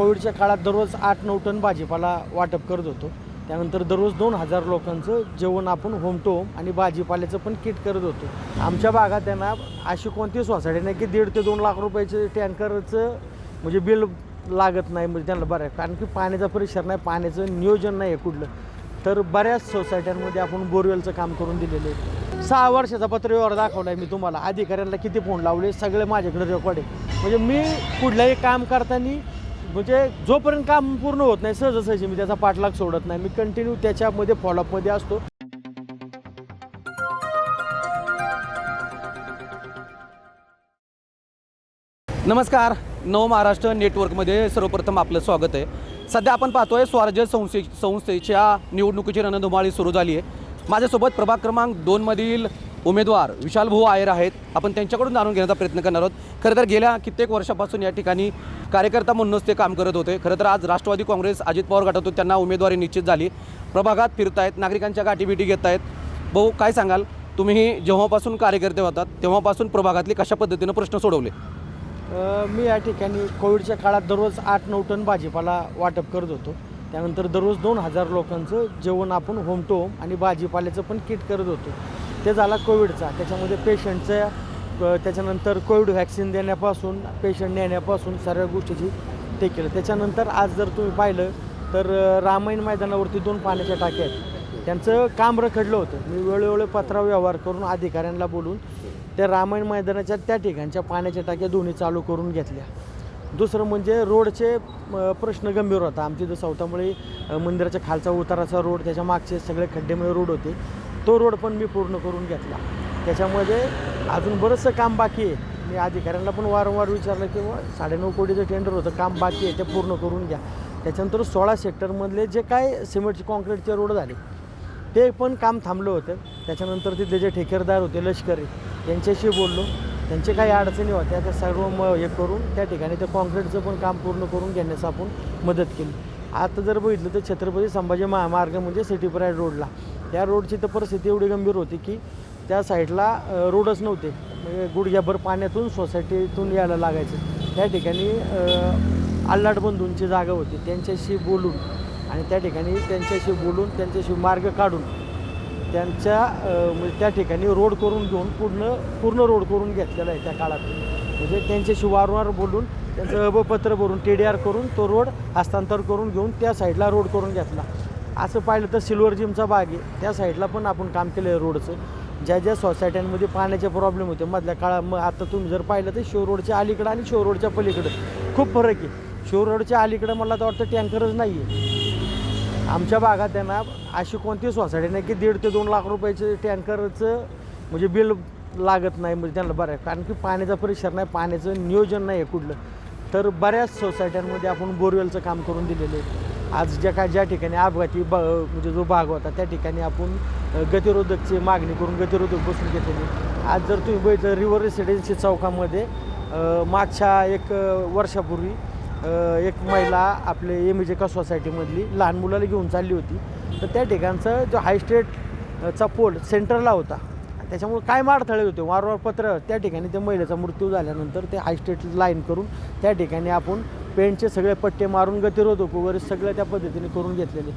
कोविडच्या काळात दररोज आठ नऊ टन भाजीपाला वाटप करत होतो. त्यानंतर दररोज दोन हजार लोकांचं जेवण आपण होम टू होम आणि भाजीपाल्याचं पण किट करत होतो. आमच्या भागात त्यांना अशी कोणती सोसायटी नाही की दीड ते दोन लाख रुपयाचे टँकरचं म्हणजे बिल लागत नाही म्हणजे त्यांना बरं आहे. कारण की पाण्याचा परिसर नाही पाण्याचं नियोजन नाही आहे कुठलं. तर बऱ्याच सोसायट्यांमध्ये आपण बोरवेलचं काम करून दिलेलं आहे. सहा वर्षाचा पत्रव्यवहार दाखवला आहे मी तुम्हाला. अधिकाऱ्यांना किती फोन लावले सगळे माझ्याकडे रेकॉर्ड आहे. म्हणजे मी कुठलंही काम करताना म्हणजे जोपर्यंत काम पूर्ण होत नाही सहजासहजी मी त्याचा पाठलाग सोडत नाही. मी कंटिन्यू त्याच्यामध्ये फॉलोअपमध्ये असतो. नमस्कार. नव महाराष्ट्र नेटवर्कमध्ये सर्वप्रथम आपलं स्वागत आहे. सध्या आपण पाहतोय स्वराज्य संस्थे संस्थेच्या निवडणुकीची रणधुमाळी सुरू झाली आहे. माझ्यासोबत प्रभाग क्रमांक दोनमधील उमेदवार विशाल भाऊ आयर आहेत. आपण त्यांच्याकडून जाणून घेण्याचा प्रयत्न करणार आहोत. खरं तर गेल्या कित्येक वर्षापासून या ठिकाणी कार्यकर्ता म्हणूनच ते काम करत होते. खरं तर आज राष्ट्रवादी काँग्रेस अजित पवार गटातून त्यांना उमेदवारी निश्चित झाली. प्रभागात फिरतायत नागरिकांच्या गाठीबिटी घेत आहेत भाऊ काय सांगाल? तुम्ही जेव्हापासून कार्यकर्ते होतात तेव्हापासून प्रभागातले कशा पद्धतीनं प्रश्न सोडवले? मी या ठिकाणी कोविडच्या काळात दररोज आठ नऊ टन भाजीपाला वाटप करत होतो. त्यानंतर दररोज दोन हजार लोकांचं जेवण आपण होम टू होम आणि भाजीपाल्याचं पण किट करत होतो. ते झाला कोविडचा. त्याच्यामध्ये पेशंटचं त्याच्यानंतर कोविड व्हॅक्सिन देण्यापासून पेशंट नेण्यापासून सर्व गोष्टीची ते केलं. त्याच्यानंतर आज जर तुम्ही पाहिलं तर रामायण मैदानावरती दोन पाण्याच्या टाक्या आहेत. त्यांचं काम रखडलं होतं. मी वेळोवेळी पत्रव्यवहार करून अधिकाऱ्यांना बोलून त्या रामायण मैदानाच्या त्या ठिकाणच्या पाण्याच्या टाक्या दोन्ही चालू करून घेतल्या. दुसरं म्हणजे रोडचे प्रश्न गंभीर होता. आमच्या इथं सौतामुळे मंदिराच्या खालचा उताराचा रोड त्याच्या मागचे सगळे खड्डेमुळे रोड होते. तो रोड पण मी पूर्ण करून घेतला. त्याच्यामध्ये अजून बरंचसं काम बाकी आहे. मी अधिकाऱ्यांना पण वारंवार विचारलं की बुवा साडेनऊ कोटीचं टेंडर होतं काम बाकी आहे ते पूर्ण करून घ्या. त्याच्यानंतर सोळा सेक्टरमधले जे काय सिमेंटचे कॉन्क्रीटचे रोड झाले ते पण काम थांबलं होतं. त्याच्यानंतर तिथले जे ठेकेदार होते लष्करी त्यांच्याशी बोललो. त्यांचे काही अडचणी होत्या त्या सर्व मग हे करून त्या ठिकाणी ते कॉन्क्रीटचं पण काम पूर्ण करून घेण्यास आपण मदत केली. आता जर बघितलं तर छत्रपती संभाजी महामार्ग म्हणजे सिटी प्राईड रोडला. त्या रोडची तर परिस्थिती एवढी गंभीर होती की त्या साईडला रोडच नव्हते. म्हणजे गुडघ्याभर पाण्यातून सोसायटीतून यायला लागायचं. त्या ठिकाणी आल्लाट बंधूंची जागा होती. त्यांच्याशी बोलून आणि त्या ठिकाणी त्यांच्याशी बोलून त्यांच्याशी मार्ग काढून त्यांच्या म्हणजे त्या ठिकाणी रोड करून घेऊन पूर्ण पूर्ण रोड करून घेतलेला आहे त्या काळात. म्हणजे त्यांच्याशी वारंवार बोलून त्यांचं अभपत्र भरून टी डी आर करून तो रोड हस्तांतर करून घेऊन त्या साईडला रोड करून घेतला. असं पाहिलं तर सिल्वर जिमचा भाग आहे. त्या साईडला पण आपण काम केलं आहे रोडचं. ज्या ज्या सोसायट्यांमध्ये पाण्याचे प्रॉब्लेम होते मधल्या काळात मग आता तुम्ही जर पाहिलं तर शिव रोडच्या अलीकडं आणि शिव रोडच्या पलीकडं. खूप फरक आहे. शिव रोडच्या अलीकडं मला तर वाटतं टँकरच नाही आहे आमच्या भागात त्यांना अशी कोणती सोसायटी नाही की दीड ते दोन लाख रुपयाचे टँकरचं म्हणजे बिल लागत नाही म्हणजे त्यांना बरं आहे. कारण की पाण्याचा परिसर नाही पाण्याचं नियोजन नाही आहे कुठलं. तर बऱ्याच सोसायट्यांमध्ये आपण बोरवेलचं काम करून दिलेलं आहे. आज ज्या काय ज्या ठिकाणी अपघाती ब म्हणजे जो भाग होता त्या ठिकाणी आपण गतिरोधकची मागणी करून गतिरोधक बसून घेतलेली. आज जर तुम्ही बघितलं रिव्हर रेसिडेन्सी चौकामध्ये मागच्या एक वर्षापूर्वी एक महिला आपले एम एका सोसायटीमधली लहान मुलाला घेऊन चालली होती. तर त्या ठिकाणचं जो हायस्टेटचा पोल सेंटरला होता. त्याच्यामुळे काय माडथळे होते? वारंवार पत्र. त्या ठिकाणी त्या महिलेचा मृत्यू झाल्यानंतर ते हायस्टेट लाईन करून त्या ठिकाणी आपण पेंटचे सगळे पट्टे मारून गतिरोधक वगैरे सगळं त्या पद्धतीने करून घेतलेले.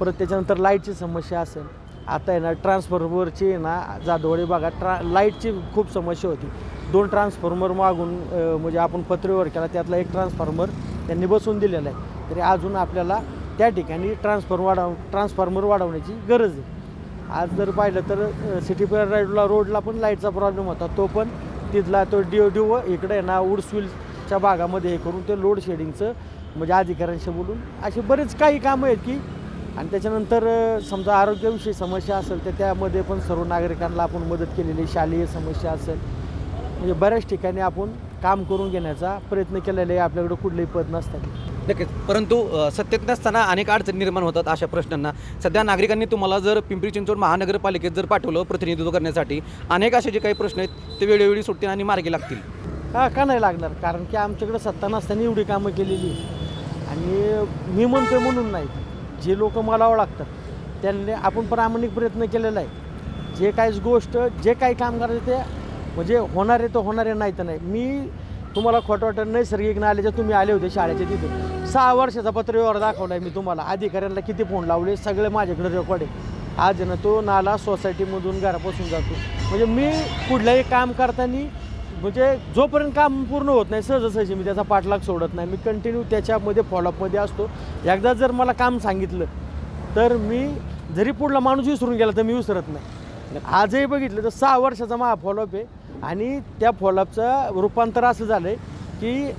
परत त्याच्यानंतर लाईटची समस्या असेल. आता आहे ना ट्रान्सफॉर्मरची आहे ना जाधवडे भागात ट्रा लाईटची खूप समस्या होती. दोन ट्रान्सफॉर्मर मागून म्हणजे आपण पत्रेवर केला त्यातला एक ट्रान्सफॉर्मर त्यांनी बसवून दिलेला आहे. तरी अजून आपल्याला त्या ठिकाणी ट्रान्सफॉर्म वाढव ट्रान्सफॉर्मर वाढवण्याची गरज आहे. आज जर पाहिलं तर अ, सिटी राईडला रोडला पण लाईटचा प्रॉब्लेम होता. तो पण तिथला तो डिओ डिओ इकडे आहे ना च्या भागामध्ये हे करून ते लोड शेडिंगचं म्हणजे अधिकाऱ्यांशी बोलून असे बरेच काही कामं आहेत की आणि त्याच्यानंतर समजा आरोग्याविषयी समस्या असेल तर त्यामध्ये पण सर्व नागरिकांना आपण मदत केलेली आहे. शालेय समस्या असेल म्हणजे बऱ्याच ठिकाणी आपण काम करून घेण्याचा प्रयत्न केलेला आहे. आपल्याकडे कुठलंही पद नसतात. नक्कीच. परंतु सत्तेत नसताना अनेक अडचणी निर्माण होतात अशा प्रश्नांना. सध्या नागरिकांनी तुम्हाला जर पिंपरी चिंचवड महानगरपालिकेत जर पाठवलं प्रतिनिधित्व करण्यासाठी अनेक असे जे काही प्रश्न आहेत ते वेळोवेळी सुटतील आणि मार्गी लागतील. हा का नाही लागणार? कारण की आमच्याकडे सत्ता नसताना एवढी कामं केलेली. आणि मी म्हणतोय म्हणून नाही जे लोक मला लागतात त्यांनी आपण प्रामाणिक प्रयत्न केलेला आहे. जे काही गोष्ट जे काही काम करायचं ते म्हणजे होणार आहे तर होणार आहे नाही तर नाही. मी तुम्हाला खोटं वाटत नैसर्गिक नाल्याच्या तुम्ही आले होते शाळेच्या तिथे. सहा वर्षाचा पत्रव्यवहार दाखवला आहे मी तुम्हाला. अधिकाऱ्यांना किती फोन लावले सगळे माझ्याकडे रेकॉर्ड आहे. आज ना तो नाला सोसायटीमधून घरापासून जातो. म्हणजे मी कुठलंही काम करताना म्हणजे जोपर्यंत काम पूर्ण होत नाही सहजासहजी मी त्याचा पाठलाग सोडत नाही. मी कंटिन्यू त्याच्यामध्ये फॉलोअपमध्ये असतो. एकदा जर मला काम सांगितलं तर मी जरी पुढला माणूस विसरून गेला तर मी विसरत नाही. आजही बघितलं तर सहा वर्षाचा माझा फॉलोअप आहे. आणि त्या फॉलोअपचं रूपांतर असं झालं आहे की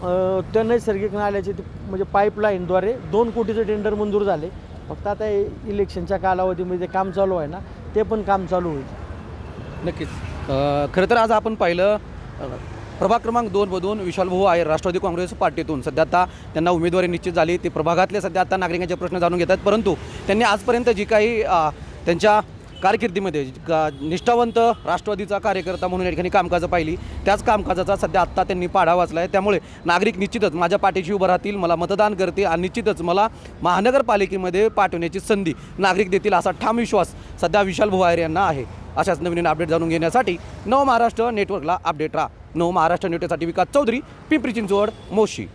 त्या नैसर्गिक नाल्याचे ते म्हणजे पाईपलाईनद्वारे दोन कोटीचं टेंडर मंजूर झाले. फक्त आता इलेक्शनच्या कालावधीमध्ये जे काम चालू आहे ना ते पण काम चालू होईल. नक्कीच. खरं तर आज आपण पाहिलं प्रभाग क्रमांक दोनमधून विशालभाऊ आहे राष्ट्रवादी काँग्रेस पार्टीतून. सध्या आता त्यांना उमेदवारी निश्चित झाली. ते प्रभागातले सध्या आता नागरिकांचे प्रश्न जाणून घेतात. परंतु त्यांनी आजपर्यंत जी काही त्यांच्या कारकिर्दीमध्ये का- निष्ठावंत राष्ट्रवादीचा कार्यकर्ता म्हणून या ठिकाणी कामकाजं पाहिली. त्याच कामकाजाचा सध्या आत्ता त्यांनी पाढा वाचला आहे त्यामुळे नागरिक निश्चितच माझ्या पाठीशी उभं राहतील मला मतदान करते आणि निश्चितच मला महानगरपालिकेमध्ये पाठवण्याची संधी नागरिक देतील असा ठाम विश्वास सध्या विशाल भुवायर यांना आहे. अशाच नवीन अपडेट जाणून घेण्यासाठी नव महाराष्ट्र नेटवर्कला अपडेट राहा. नव महाराष्ट्र नेटवर्कसाठी विकास चौधरी पिंपरी चिंचवड मोशी.